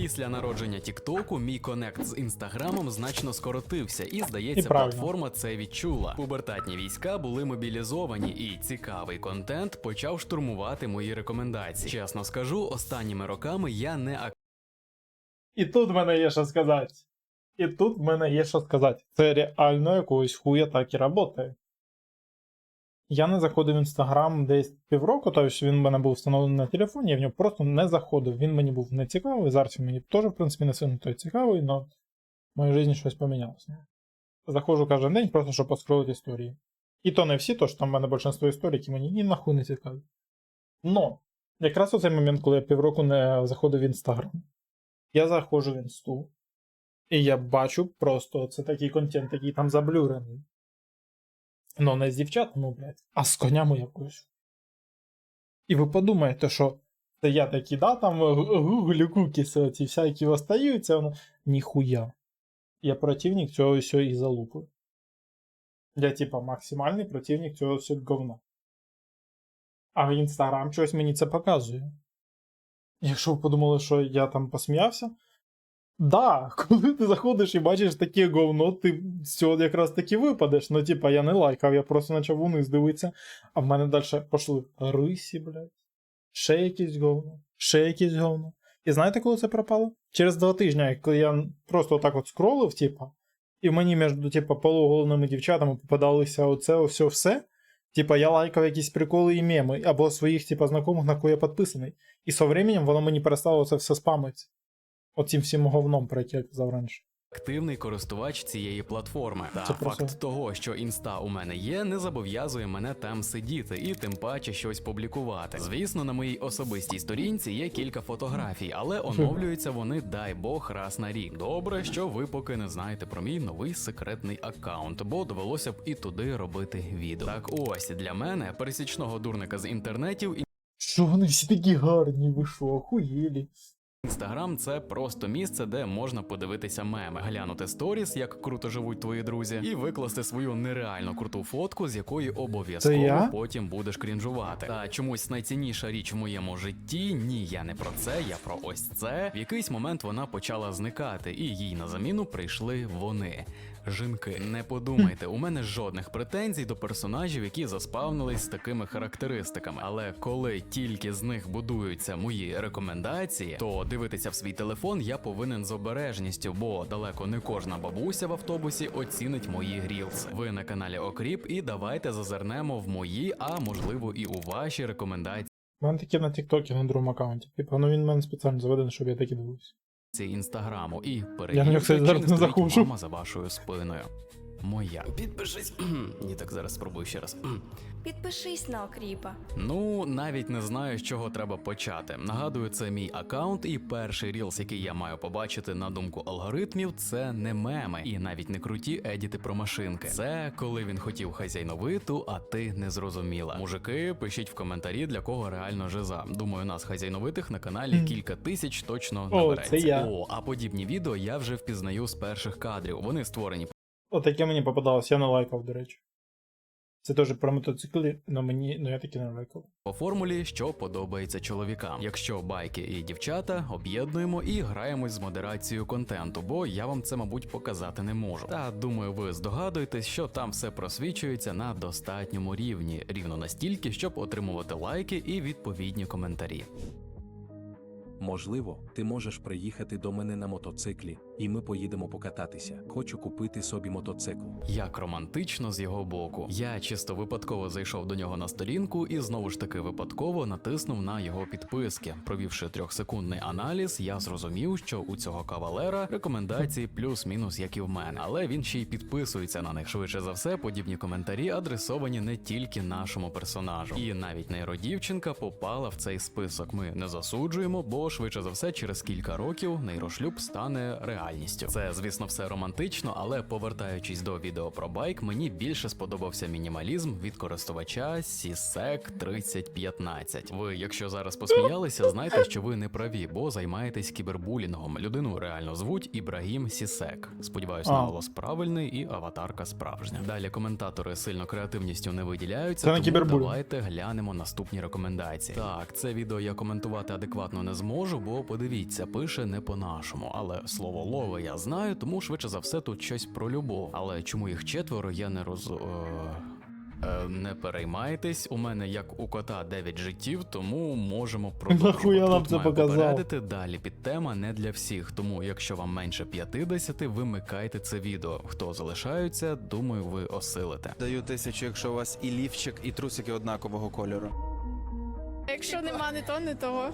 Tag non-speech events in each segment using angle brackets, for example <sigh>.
Після народження Тіктоку мій конект з інстаграмом значно скоротився, і І здається, правильно. платформа це відчула. Пубертатні війська були мобілізовані, і цікавий контент почав штурмувати мої рекомендації. Чесно скажу, останніми роками я не ак... І тут в мене є що сказати. І тут в мене є що сказати. Це реально якогось хуя так і працює. Я не заходив в інстаграм десь півроку, тобто він в мене був встановлений на телефоні, я в нього просто не заходив. Він мені був не цікавий. Зараз він мені теж, в принципі, не сильно той цікавий, але в моїй житті щось помінялося. Заходжу кожен день, просто щоб поскролити історії. І то не всі, то що там в мене більшинство історій, які мені ні нахуй не цікаві. Но, якраз у цей момент, коли я півроку не заходив в інстаграм, я заходжу в інсту, і я бачу просто це такий контент, який там заблюрений. Ну, не з дівчатами, блядь, а з конями якось. І ви подумаєте, що це я такий, да, там е, гуглю кукіси оці всякі остаються, воно. Ніхуя. Я противник цього всього і залупи. Я, типа, максимальний противник цього всього говна. А в інстаграм щось мені це показує. Якщо ви подумали, що я там посміявся. Да, <laughs> коли ти заходиш і бачиш таке говно, ти цього якраз таки випадеш. Ну, типа, я не лайкав, я просто почав униз дивитися, а в мене далі пішли рисі, блядь. Ще якесь говно, ще якесь говно. І знаєте, коли це пропало? Через два тижні, коли я просто отак от скролив, типа, і мені між типа, полуголовними дівчатами попадалися оце все все. Типа, я лайкав якісь приколи і меми, або своїх, типа, знайомих, на кого я підписаний. І со временем воно мені перестало це все спамити. Оцім всім говном, про яке я казав раніше. активний користувач цієї платформи. Та Це просто- факт того, що інста у мене є, не зобов'язує мене там сидіти і тим паче щось публікувати. Звісно, на моїй особистій сторінці є кілька фотографій, але оновлюються вони, дай Бог, раз на рік. Добре, що ви поки не знаєте про мій новий секретний аккаунт, бо довелося б і туди робити відео. Так ось для мене, пересічного дурника з інтернетів, і. Що вони всі такі гарні, ви що, охуєлі? Інстаграм це просто місце, де можна подивитися меми, глянути сторіс, як круто живуть твої друзі, і викласти свою нереально круту фотку, з якої обов'язково потім будеш крінжувати. Та чомусь найцінніша річ в моєму житті. Ні, я не про це, я про ось це. В якийсь момент вона почала зникати, і їй на заміну прийшли вони. Жінки, не подумайте, у мене жодних претензій до персонажів, які заспавнились з такими характеристиками. Але коли тільки з них будуються мої рекомендації, то дивитися в свій телефон я повинен з обережністю, бо далеко не кожна бабуся в автобусі оцінить мої рілси. Ви на каналі Окріп, і давайте зазирнемо в мої, а можливо і у ваші рекомендації. У мене таке на Тіктокі на другому аккаунті. Типа, ну він в мене спеціально заведений, щоб я такі дивився. Інстаграму і перевірте, чи не стоїть мама за вашою спиною. Моя. Підпишись. <clears throat> Ні, так зараз спробую ще раз. <clears throat> Підпишись на окріпа. Ну, навіть не знаю, з чого треба почати. Нагадую, це мій аккаунт, і перший рілс, який я маю побачити на думку алгоритмів, це не меми і навіть не круті едіти про машинки. Це коли він хотів хазяйновиту, а ти не зрозуміла. Мужики, пишіть в коментарі, для кого реально жиза. Думаю, нас хазяйновитих на каналі кілька тисяч точно О, набереться. це я. О, а подібні відео я вже впізнаю з перших кадрів. Вони створені Отаке мені попадалось, я не лайкав, до речі. Це теж про мотоцикли, але мені, ну я таки не лайкав. По формулі, що подобається чоловікам. Якщо байки і дівчата, об'єднуємо і граємось з модерацією контенту, бо я вам це, мабуть, показати не можу. Та думаю, ви здогадуєтесь, що там все просвічується на достатньому рівні, рівно настільки, щоб отримувати лайки і відповідні коментарі. Можливо, ти можеш приїхати до мене на мотоциклі, і ми поїдемо покататися. Хочу купити собі мотоцикл. Як романтично з його боку. Я чисто випадково зайшов до нього на сторінку і знову ж таки випадково натиснув на його підписки. Провівши трьохсекундний аналіз, я зрозумів, що у цього кавалера рекомендації плюс-мінус, як і в мене, але він ще й підписується на них. Швидше за все, подібні коментарі адресовані не тільки нашому персонажу. І навіть нейродівчинка попала в цей список. Ми не засуджуємо, бо швидше за все, через кілька років нейрошлюб стане реальним. Реальністю. Це, звісно, все романтично, але повертаючись до відео про байк, мені більше сподобався мінімалізм від користувача CSEC 3015. Ви, якщо зараз посміялися, знайте, що ви не праві, бо займаєтесь кібербулінгом. Людину реально звуть Ібрагім Сісек. Сподіваюсь, А. наголос правильний і аватарка справжня. Далі коментатори сильно креативністю не виділяються. Це тому кібербулінг. давайте глянемо наступні рекомендації. Так, це відео я коментувати адекватно не зможу, бо подивіться, пише не по-нашому. Але слово лове я знаю, тому швидше за все тут щось про любов. Але чому їх четверо, я не роз. Е... Е, Не переймайтесь, у мене як у кота 9 життів, тому можемо <laughs> продовжувати. Нам Тут це маю показав? попередити далі підтема не для всіх. Тому, якщо вам менше 50, вимикайте це відео. Хто залишаються, думаю, ви осилите. Даю тисячу, якщо у вас і лівчик, і трусики однакового кольору. Якщо нема не то, не того.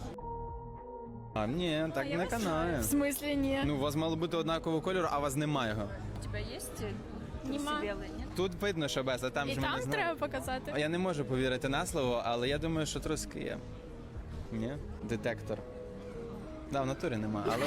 А ні, так не канає. В смислі ні. Ну, у вас мало бути однакового кольору, а у вас немає його. У тебя есть Нема. белый, нет? Тут видно, що без, а там І ж там знаємо. треба показати. А Я не можу повірити на слово, але я думаю, що труски є. Ні? Детектор. Да, в натурі нема, але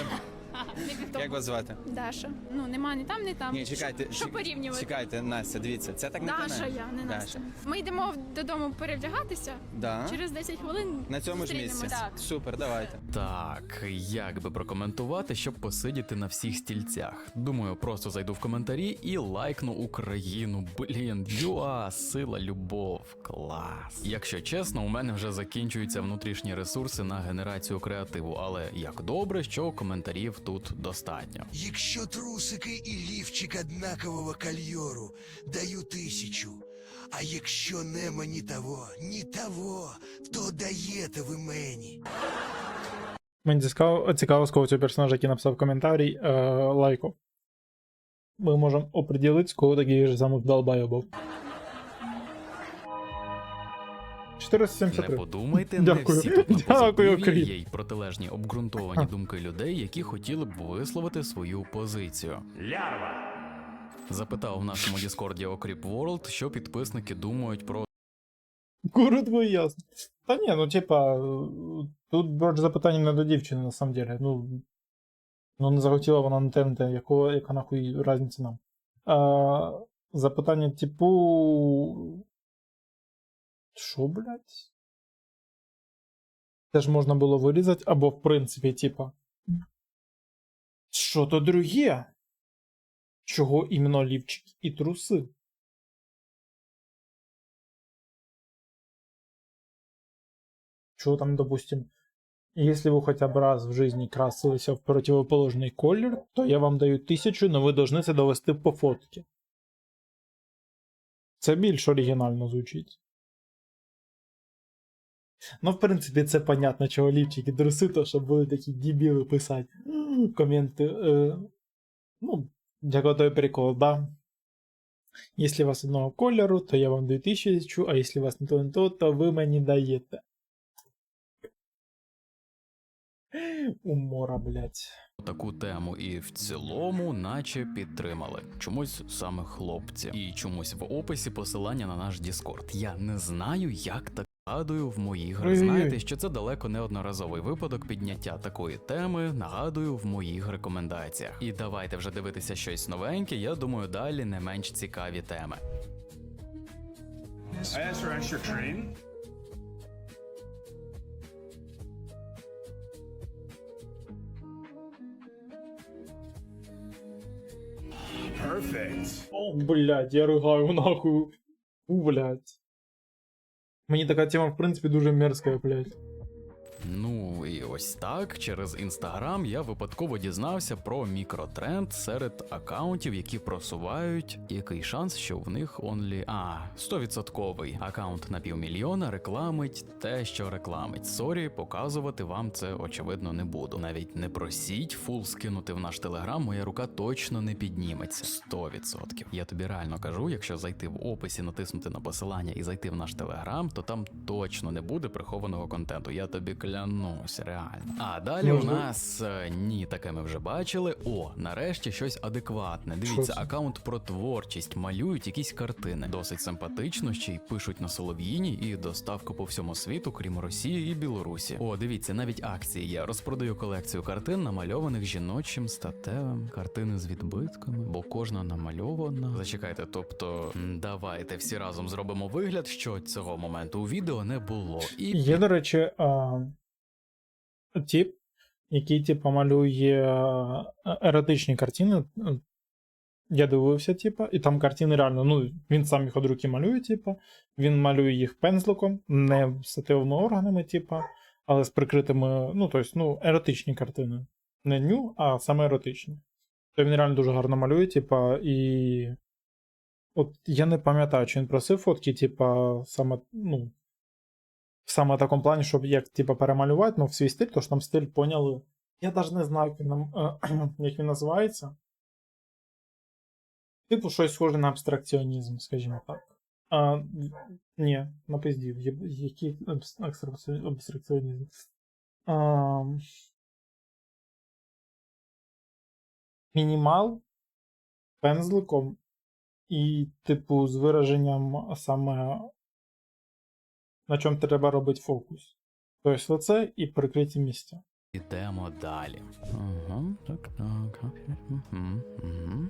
Як вас звати? Даша. Ну нема ні там, ні там. Ні, чекайте. Що, чек- порівнювати? Чекайте, Настя, дивіться, це так не Даша, я не Даша. Настя. Ми йдемо додому перевдягатися. Да? Через 10 хвилин На цьому ж місці. зустрінемось. Так. Супер, давайте. Так, як би прокоментувати, щоб посидіти на всіх стільцях? Думаю, просто зайду в коментарі і лайкну Україну. Блін, юа, сила, любов, клас. Якщо чесно, у мене вже закінчуються внутрішні ресурси на генерацію креативу, але як добре, що коментарів тут достатньо. Якщо трусики і лівчик однакового кольору, даю тисячу. А якщо нема ні того, ні того, то даєте ви мені. Мені цікаво, цікаво з кого цього персонажа, який написав коментарій, е, лайку. Ми можемо определити, з кого таких же самих долбайобов. Не 473. подумайте, Дякую. не всі тут <laughs> Дякую, позитиві, є й протилежні обґрунтовані думки людей, які хотіли б висловити свою позицію. Лярва! Запитав в нашому Діскорді Окріп World, що підписники думають про Коротко і ясно. Та ні, ну типа, тут більше запитання не до дівчини, на самом деле. Ну, ну не захотіла вона на ТНТ, якого, яка нахуй різниця нам. А, запитання, типу. Що, блядь? Теж можна було вирізати, або в принципі, типа. Що то друге? Чого іменно лівчик і труси? Чего там, допустим, если вы хотя бы раз в жизни красились в противоположный колер, то я вам даю тисячу, но ви должны це довести по фотці. Це більш оригінально звучить. Ну, в принципі, це понятно, чого лівчики труси, то щоб були такі дебіли писати коменти. Е, ну, як той прикол, да. Если у вас одного кольору, то я вам даю тисячу, а если у вас не то, не то, то ви мені даєте. Умора, блядь. таку тему, і в цілому, наче підтримали. Чомусь саме хлопці. І чомусь в описі посилання на наш Діскорд. Я не знаю, як так. Нагадую, в моїх грах знаєте, що це далеко не одноразовий випадок підняття такої теми. Нагадую в моїх рекомендаціях. І давайте вже дивитися щось новеньке. Я думаю, далі не менш цікаві теми. Perfect. О, блядь, я ригаю нахуй. У, блядь. Мені така тема, в принципі, дуже мерзка, блядь. Ну і ось так, через інстаграм я випадково дізнався про мікротренд серед акаунтів, які просувають. Який шанс, що в них онлі. А, 100%. Акаунт на півмільйона рекламить те, що рекламить. Сорі, показувати вам це очевидно не буду. Навіть не просіть фул скинути в наш телеграм, моя рука точно не підніметься. 100%. Я тобі реально кажу, якщо зайти в описі, натиснути на посилання і зайти в наш телеграм, то там точно не буде прихованого контенту. Я тобі клянусь. щось реальне. А далі у нас е, ні, таке ми вже бачили. О, нарешті щось адекватне. Дивіться, аккаунт про творчість, малюють якісь картини. Досить симпатично, ще й пишуть на Солов'їні і доставку по всьому світу, крім Росії і Білорусі. О, дивіться, навіть акції є. Розпродаю колекцію картин, намальованих жіночим статевим, картини з відбитками, бо кожна намальована. Зачекайте, тобто, м, давайте всі разом зробимо вигляд, що цього моменту у відео не було. І Є, до речі, а, тип, який типу, малює е, еротичні картини. Я дивився, типу, і там картини реально, ну, він сам їх од руки малює, типу, він малює їх пензликом, не статевими органами, типу, але з прикритими, ну, тобто, ну, еротичні картини. Не ню, а саме еротичні. То він реально дуже гарно малює, типу, і. От я не пам'ятаю, чи він просив фотки, типу, саме, ну, саме в такому плані, щоб як типу, перемалювати, ну, в свій стиль, то ж там стиль поняли. Я навіть не знаю, як він, е, <clears throat> як він називається. Типу, щось схоже на абстракціонізм, скажімо так. А, ні, напиздів. Який абстракціонізм? А, мінімал пензликом і, типу, з вираженням саме на чому треба робити фокус. Тобто лице і прикриті місця. Ідемо далі. Ага, так, так. Угу, угу,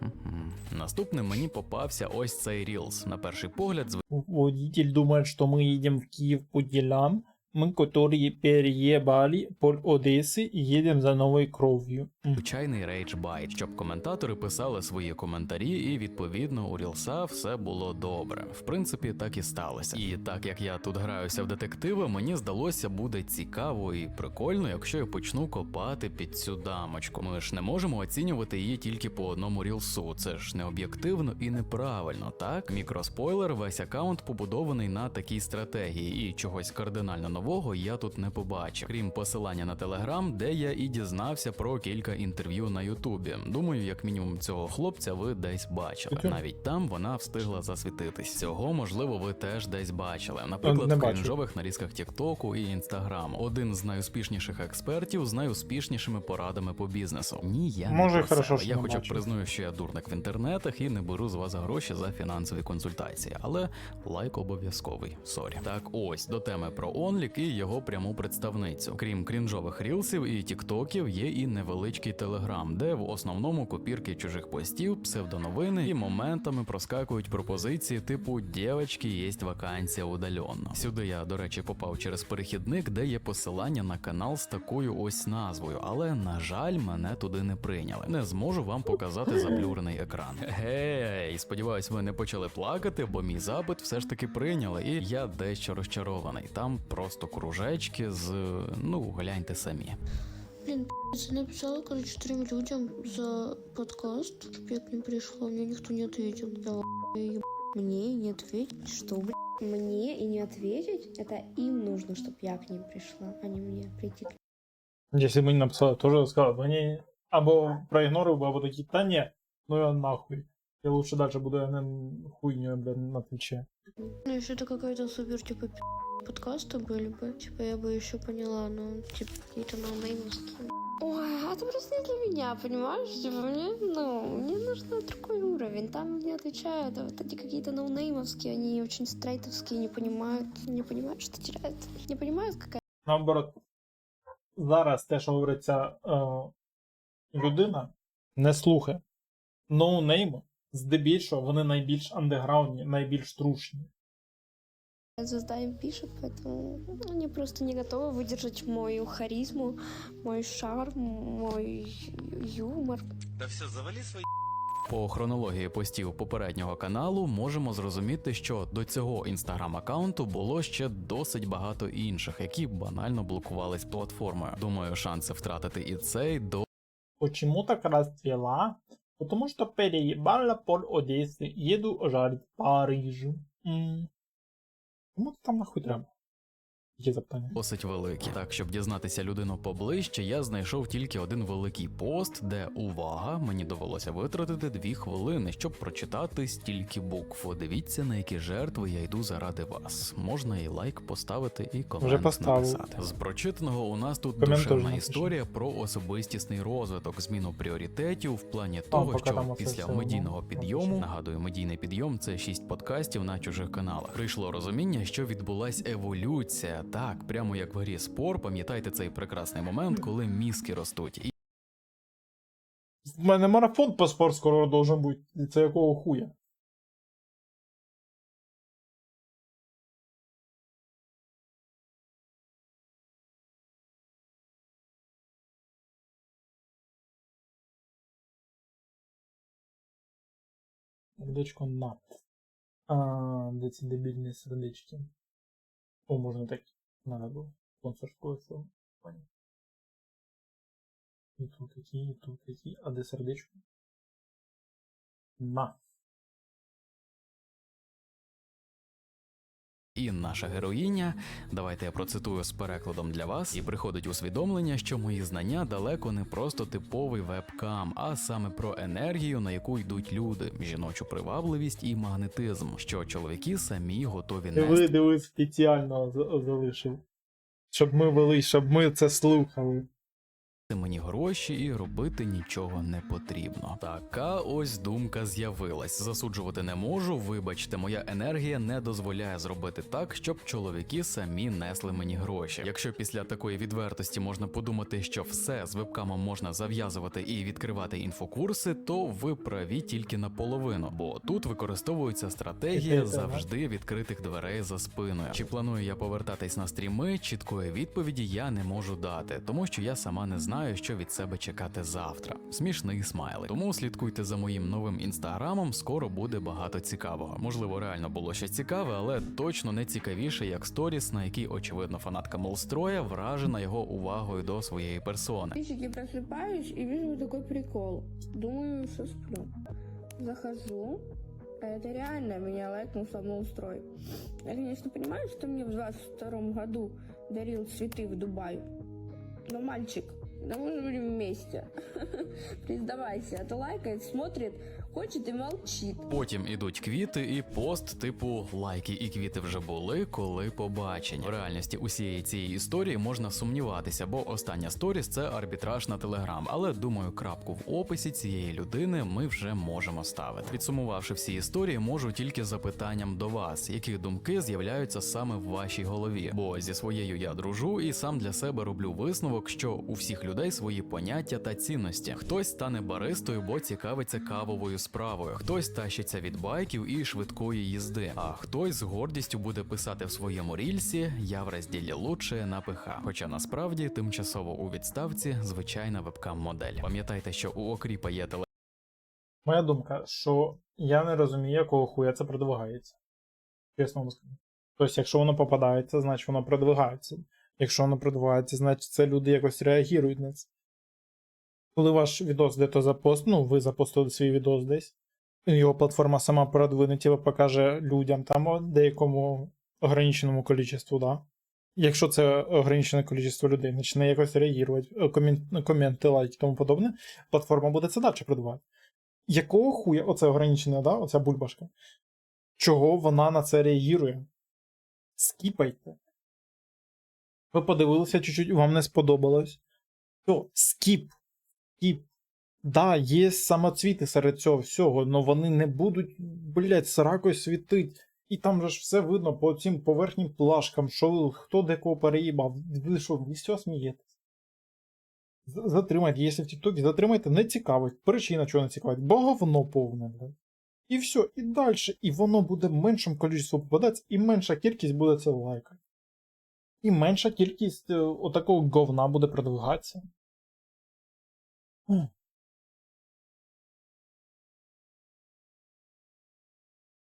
мгм. Наступним мені попався ось цей Reels. На перший погляд, Водитель думає, що ми їдемо в Київ по делам. Мы, которые переебали пол Одессы и едем за новой кровью. М. звичайний рейдж-байт, щоб коментатори писали свої коментарі, і відповідно у Рілса все було добре. В принципі, так і сталося. І так як я тут граюся в детективи, мені здалося буде цікаво і прикольно, якщо я почну копати під цю дамочку. Ми ж не можемо оцінювати її тільки по одному рілсу. Це ж не об'єктивно і неправильно, так? Мікроспойлер, весь аккаунт побудований на такій стратегії, і чогось кардинально нового я тут не побачив, крім посилання на телеграм, де я і дізнався про кілька інтерв'ю на Ютубі. Думаю, як мінімум цього хлопця ви десь бачили. Навіть там вона встигла засвітитись. Цього можливо ви теж десь бачили. Наприклад, в крінжових нарізках Тіктоку і Інстаграму. Один з найуспішніших експертів з найуспішнішими порадами по бізнесу. Ні, я Може, не хорошо, що я не хоча б признаю, що я дурник в інтернетах і не беру з вас гроші за фінансові консультації, але лайк обов'язковий. Сорі. Так, ось до теми про онлік і його пряму представницю. Крім крінжових рілсів і тіктоків, є і невеличкий телеграм, де в основному копірки чужих постів, псевдоновини і моментами проскакують пропозиції типу «Дєвочки, єсть вакансія удаленно. Сюди я, до речі, попав через перехідник, де є посилання на канал з такою ось назвою, але на жаль, мене туди не прийняли. Не зможу вам показати заблюрений екран. Гей, сподіваюсь, ви не почали плакати, бо мій запит все ж таки прийняли, і я дещо розчарований. Там просто кружечки з ну гляньте самі. Блин, я написала, короче, трем людям за подкаст, чтобы я к ним пришла, мне никто не ответил. Да, я еб- мне не ответить, что, блин? Мне и не ответить, это им нужно, чтобы я к ним пришла, а не мне прийти к Якщо б мені написали, теж сказав, мені або проігнорив би, або такі, та ні, ну я нахуй. Я лучше далі буду я не хуйню блядь, на твіче. Ну, если это какая-то супер, типа, пи- подкасты были бы, типа, я бы еще поняла, но, типа, какие-то ноунеймовские. Ой, а это просто не для меня, понимаешь? Типа мне, ну, мне нужно другой уровень. Там не отвечают, а вот эти какие-то ноунеймовские, они очень стрейтовские, не понимают, не понимают, что теряют. Не понимают, какая Наоборот, зараз те, що говорить ця е, людина, не слухає. Ноунейми, здебільшого, вони найбільш андеграундні, найбільш трушні. звезда им пишет, поэтому они просто не готовы выдержать мою харизму, мой шарм, мой юмор. По хронології постів попереднього каналу можемо зрозуміти, що до цього інстаграм-аккаунту було ще досить багато інших, які банально блокувались платформою. Думаю, шанси втратити і цей до Почему так расцвела? Потому что переебала под Одессы, еду жарить в Париж. Кому-то там нахуй треба? Які запитання? Досить великі. Так, щоб дізнатися людину поближче, я знайшов тільки один великий пост, де увага, мені довелося витратити дві хвилини, щоб прочитати стільки букв. Дивіться, на які жертви я йду заради вас. Можна і лайк поставити, і комент написати. З прочитаного у нас тут Комент душевна історія про особистісний розвиток, зміну пріоритетів в плані того, що після медійного підйому нагадую, медійний підйом це шість подкастів на чужих каналах. Прийшло розуміння, що відбулась еволюція. Так, прямо як в грі спор, пам'ятайте цей прекрасний момент, коли мізки ростуть. В мене марафон по спорт скоро должен бути. І Це якого хуя? Сердечко на. А, де ці дебільні сердечки? О, можна так. Надо было спонсорскую форму. Понял. И тут такі, и тут такі. А де сердечку? На. І наша героїня, давайте я процитую з перекладом для вас, і приходить усвідомлення, що мої знання далеко не просто типовий вебкам, а саме про енергію, на яку йдуть люди, жіночу привабливість і магнетизм, що чоловіки самі готові Ти нести. ви дивись спеціально залишив. Щоб ми вели, щоб ми це слухали. Мені гроші і робити нічого не потрібно. Така ось думка з'явилась. Засуджувати не можу. Вибачте, моя енергія не дозволяє зробити так, щоб чоловіки самі несли мені гроші. Якщо після такої відвертості можна подумати, що все з вебкамом можна зав'язувати і відкривати інфокурси, то ви праві тільки наполовину, бо тут використовується стратегія завжди відкритих дверей за спиною. Чи планую я повертатись на стріми? Чіткої відповіді я не можу дати, тому що я сама не знаю, що від себе чекати завтра. Смішний смайлик. Тому слідкуйте за моїм новим інстаграмом. Скоро буде багато цікавого. Можливо, реально було щось цікаве, але точно не цікавіше, як сторіс, на якій очевидно фанатка Молстроя вражена його увагою до своєї персони. Физики просыпаюсь и вижу такой прикол. Думаю, что сплю. Захожу. а Это реально меня лайкнул самоустрой. Я, конечно, понимаю, что мне в 22 году дарил цветы в Дубай. Но мальчик, да мы же будем вместе. <laughs> Признавайся, а то лайкает, смотрит, хочет и молчит. Потім ідуть квіти і пост, типу лайки і квіти вже були, коли побачені. В реальності усієї цієї історії можна сумніватися, бо остання сторіс це арбітраж на телеграм. Але думаю, крапку в описі цієї людини ми вже можемо ставити. Підсумувавши всі історії, можу тільки запитанням до вас, які думки з'являються саме в вашій голові. Бо зі своєю я дружу і сам для себе роблю висновок, що у всіх людей свої поняття та цінності. Хтось стане баристою, бо цікавиться кавовою справою, хтось тащиться від байків і швидкої їзди, а хтось з гордістю буде писати в своєму рільсі Я в розділі лучше на ПХ. Хоча насправді тимчасово у відставці звичайна вебкам-модель. Пам'ятайте, що у окріпа є теле. Моя думка, що я не розумію, якого хуя це продвигається. Чесно вам скажу. Тобто, якщо воно попадається, значить воно продвигається. Якщо воно продвигається, значить це люди якось реагують на це. Коли ваш відос де-то запост, ну, ви запостили свій відос десь, його платформа сама продвине, типу, покаже людям там деякому ограниченому кількістю, да. Якщо це ограничене кількість людей почне якось реагувати, комент, коменти, лайки і тому подобне, платформа буде це далі продавати. Якого хуя, оце ограничена, да, оця бульбашка? Чого вона на це реагує? Скіпайте. Ви подивилися чуть-чуть, вам не сподобалось. Все, скіп. Скіп. Да, є самоцвіти серед цього всього, але вони не будуть, блять, сракою світить. І там же ж все видно по цим поверхнім плашкам, що хто де кого переїбав. Ви що, ви цього смієтесь? Затримайте, якщо в Тіктокі затримайте, не цікавить. Причина чого не цікавить, бо говно повне, блядь. І все, і далі, і воно буде меншим кількістю попадатися, і менша кількість буде це лайкати. І менша кількість е, отакого говна буде продвигатися. М.